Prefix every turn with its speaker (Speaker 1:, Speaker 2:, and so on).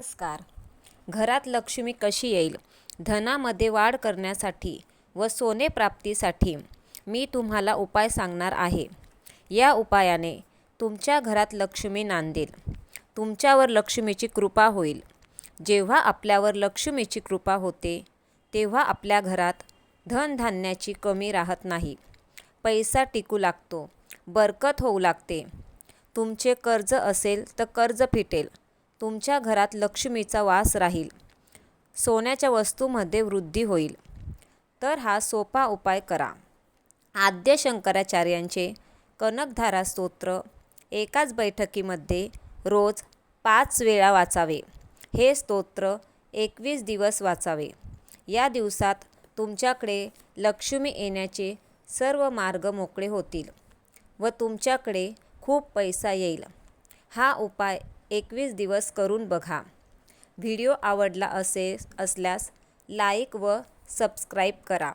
Speaker 1: नमस्कार. घरात लक्ष्मी कशी येईल? धनामध्ये वाढ करण्यासाठी व सोने प्राप्तीसाठी मी तुम्हाला उपाय सांगणार आहे. या उपायाने तुमच्या घरात लक्ष्मी नांदेल. तुमच्यावर लक्ष्मीची कृपा होईल. जेव्हा आपल्यावर लक्ष्मीची कृपा होते तेव्हा आपल्या घरात धनधान्याची कमी राहत नाही. पैसा टिकू लागतो बरकत होऊ लागते. तुमचे कर्ज असेल तर कर्ज फिटेल. तुमच्या घरात लक्ष्मीचा वास राहील. सोन्याच्या वस्तूमध्ये वृद्धी होईल. तर हा सोपा उपाय करा. आद्य शंकराचार्यांचे कनकधारा स्तोत्र एकाच बैठकीमध्ये रोज पाच वेळा वाचावे. हे स्तोत्र एकवीस दिवस वाचावे. या दिवसात तुमच्याकडे लक्ष्मी येण्याचे सर्व मार्ग मोकळे होतील व तुमच्याकडे खूप पैसा येईल. हा उपाय एकवीस दिवस करून बघा. व्हिडिओ आवडला असे असल्यास लाईक व सबस्क्राईब करा.